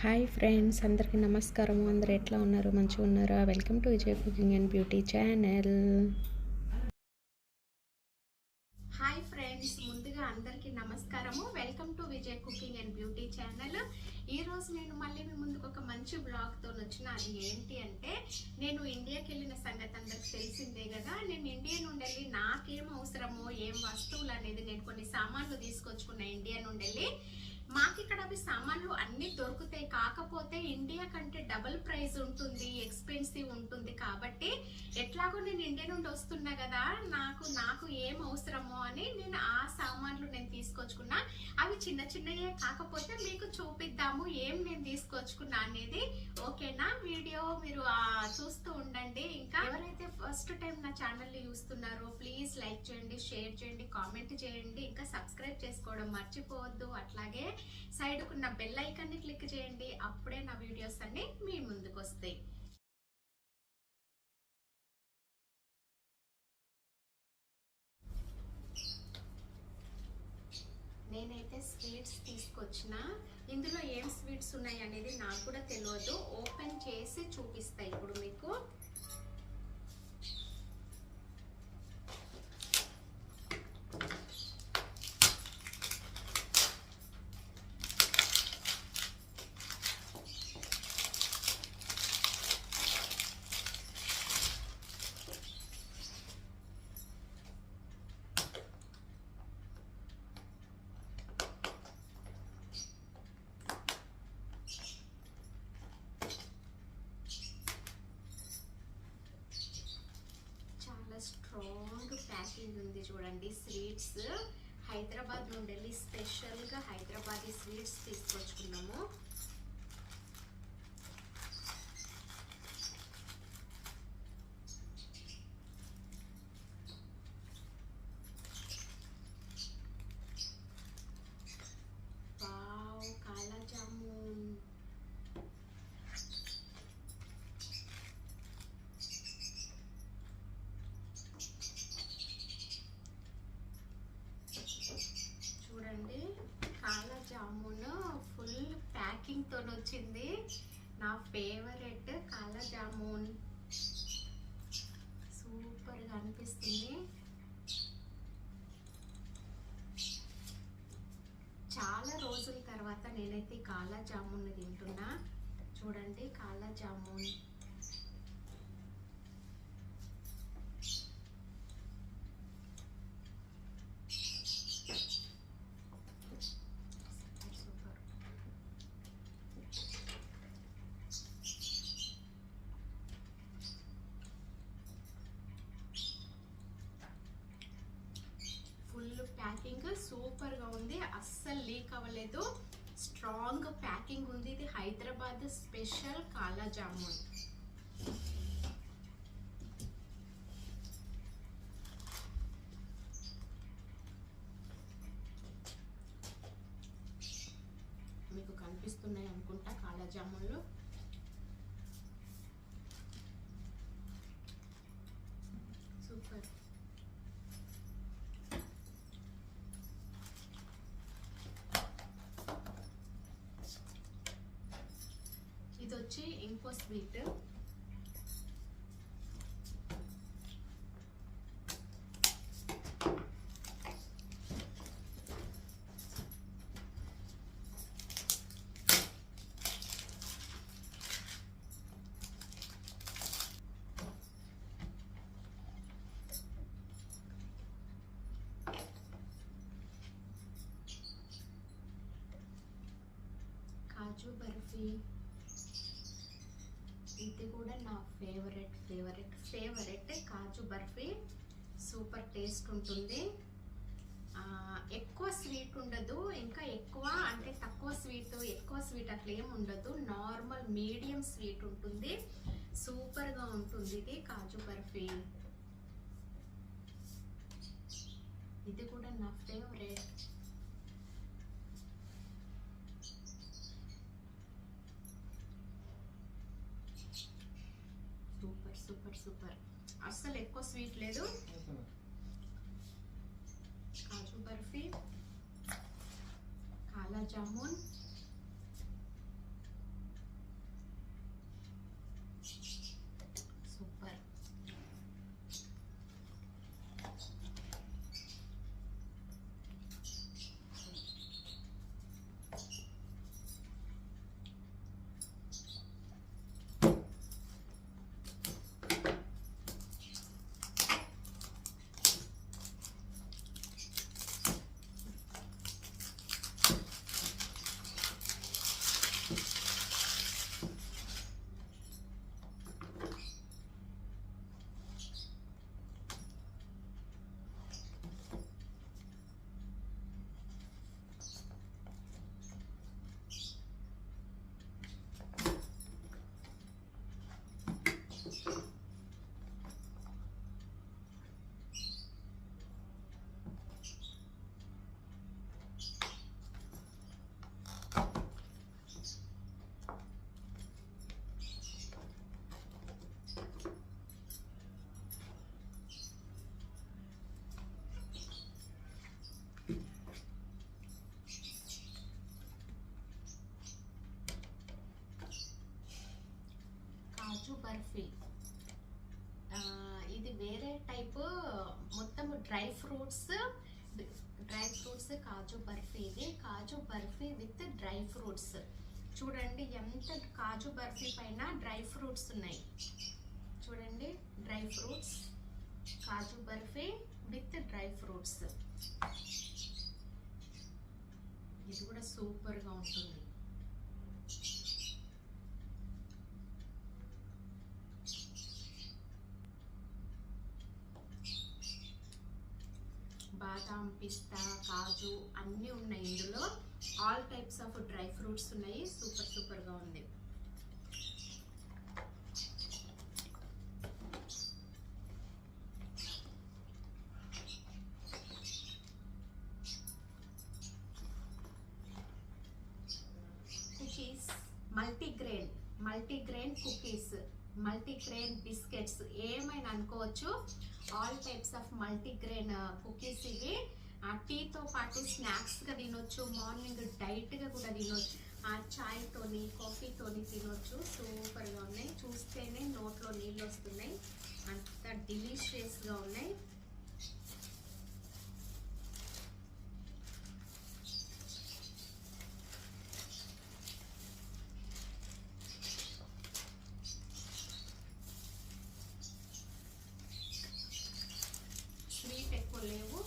Hi friends అందరికీ నమస్కారం అందరు ఎట్లా ఉన్నారు? మంచిగా ఉన్నారా? Welcome to Vijay cooking and beauty channel. Hi friends ముందుగా అందరికీ నమస్కారము. Welcome to Vijay cooking and beauty channel. ఈ రోజు నేను మళ్ళీ మీ ముందుకు ఒక మంచి బ్లాగ్తో వచ్చిన అది ఏంటి అంటే నేను ఇండియాకి వెళ్ళిన సంగతి అందరికి తెలిసిందే కదా. నేను ఇండియా నుండి వెళ్ళి నాకేం అవసరమో ఏం వస్తువులు అనేది నేను కొన్ని సామాన్లు తీసుకొచ్చుకున్నా ఇండియా నుండి వెళ్ళి మాకు ఇక్కడ అవి సామాన్లు అన్ని దొరుకుతాయి. కాకపోతే ఇండియా కంటే డబుల్ ప్రైస్ ఉంటుంది ఎక్స్పెన్సివ్ ఉంటుంది. కాబట్టి ఎట్లాగో నేను ఇండియా నుండి వస్తున్నా కదా నాకు నాకు ఏం అవసరమో అని నేను ఆ సామాన్లు నేను తీసుకొచ్చుకున్నా. అవి చిన్న చిన్నయే కాకపోతే మీకు చూపిద్దాము ఏం నేను తీసుకొచ్చుకున్నా అనేది. ఓకేనా? వీడియో మీరు చూస్తూ ఉండండి. ఇంకా ఎవరైతే ఫస్ట్ టైం నా ఛానల్ని చూస్తున్నారో ప్లీజ్ లైక్ చేయండి షేర్ చేయండి కామెంట్ చేయండి. ఇంకా సబ్స్క్రైబ్ చేసుకోవడం మర్చిపోవద్దు. అట్లాగే సైడ్ ఉన్న బెల్ ఐకాన్ని క్లిక్ చేయండి. అప్పుడే నా వీడియోస్ అన్ని మీ ముందుకు వస్తాయి. నేనైతే స్వీట్స్ తీసుకొచ్చిన. ఇందులో ఏం స్వీట్స్ ఉన్నాయి అనేది నాకు కూడా తెలియదు. ఓపెన్ చేసి చూపిస్తాయి ఇప్పుడు మీకు చాలా స్ట్రాంగ్ ప్యాకింగ్ ఉంది చూడండి స్వీట్స్ హైదరాబాద్ నుండి వెళ్ళి స్పెషల్గా హైదరాబాదీ స్వీట్స్ తీసుకొచ్చుకున్నాము వావ్ కాలా జామున్ చూడండి కాలా జామున్ ఫుల్ ప్యాకింగ్తో వచ్చింది నా ఫేవరెట్ కాళ్ళ జామున్. సూపర్గా అనిపిస్తుంది. చాలా రోజుల తర్వాత నేనైతే కాళ్ళ కాలా జామున్ తింటున్నా. చూడండి కాళ్ళ జామున్ సూపర్ ఫుల్ ప్యాకింగ్ సూపర్గా ఉంది. అస్సలు లీక్ అవ్వలేదు. స్ట్రాంగ్ ప్యాకింగ్ ఉంది. ఇది హైదరాబాద్ స్పెషల్ కాలా జామున్ మీకు కనిపిస్తున్నాయి అనుకుంటా కాలా జామున్లు సూపర్ ఇది వచ్చి ఇంకో స్వీట్ కాజు బర్ఫీ ఇది కూడా నా favourite favourite favourite kaju barfi. Super taste ఉంటుంది. ఎక్కువ స్వీట్ ఉండదు. ఇంకా ఎక్కువ అంటే తక్కువ స్వీట్ ఎక్కువ స్వీట్ అట్లా ఏం ఉండదు. నార్మల్ మీడియం స్వీట్ ఉంటుంది. సూపర్గా ఉంటుంది ఇది కాజు బర్ఫీ ఇది కూడా నా ఫేవరెట్ సూపర్ సూపర్. అస్సలు ఎక్కువ స్వీట్ లేదు. కాజు బర్ఫీ కాలా జామున్ కాజు బర్ఫీ. ఇది వేరే టైప్ మొత్తం dry fruits dry fruits kaju barfi ఇది. Kaju barfi with dry fruits. చూడండి ఎంత కాజు బర్ఫీ పైన డ్రై ఫ్రూట్స్ ఉన్నాయి. చూడండి dry fruits kaju barfi with dry fruits. ఇది కూడా సూపర్గా ఉంటుంది. బాదం పిస్తా కాజు అన్నీ ఉన్నాయి ఇందులో. All types of dry fruits ఉన్నాయి. సూపర్ సూపర్గా ఉంది. Cookies multigrain multigrain cookies multigrain biscuits ఏమైనా అనుకోవచ్చు? All types of multigrain cookies ఇవి. ఆ టీతో పాటు స్నాక్స్గా తినొచ్చు మార్నింగ్ డైట్గా కూడా తినొచ్చు. ఆ చాయ్తోని కాఫీతోని తినొచ్చు. సూపర్గా ఉన్నాయి. చూస్తేనే నోట్లో నీళ్ళు వస్తున్నాయి. అంత డిలీషియస్గా ఉన్నాయి. escolheu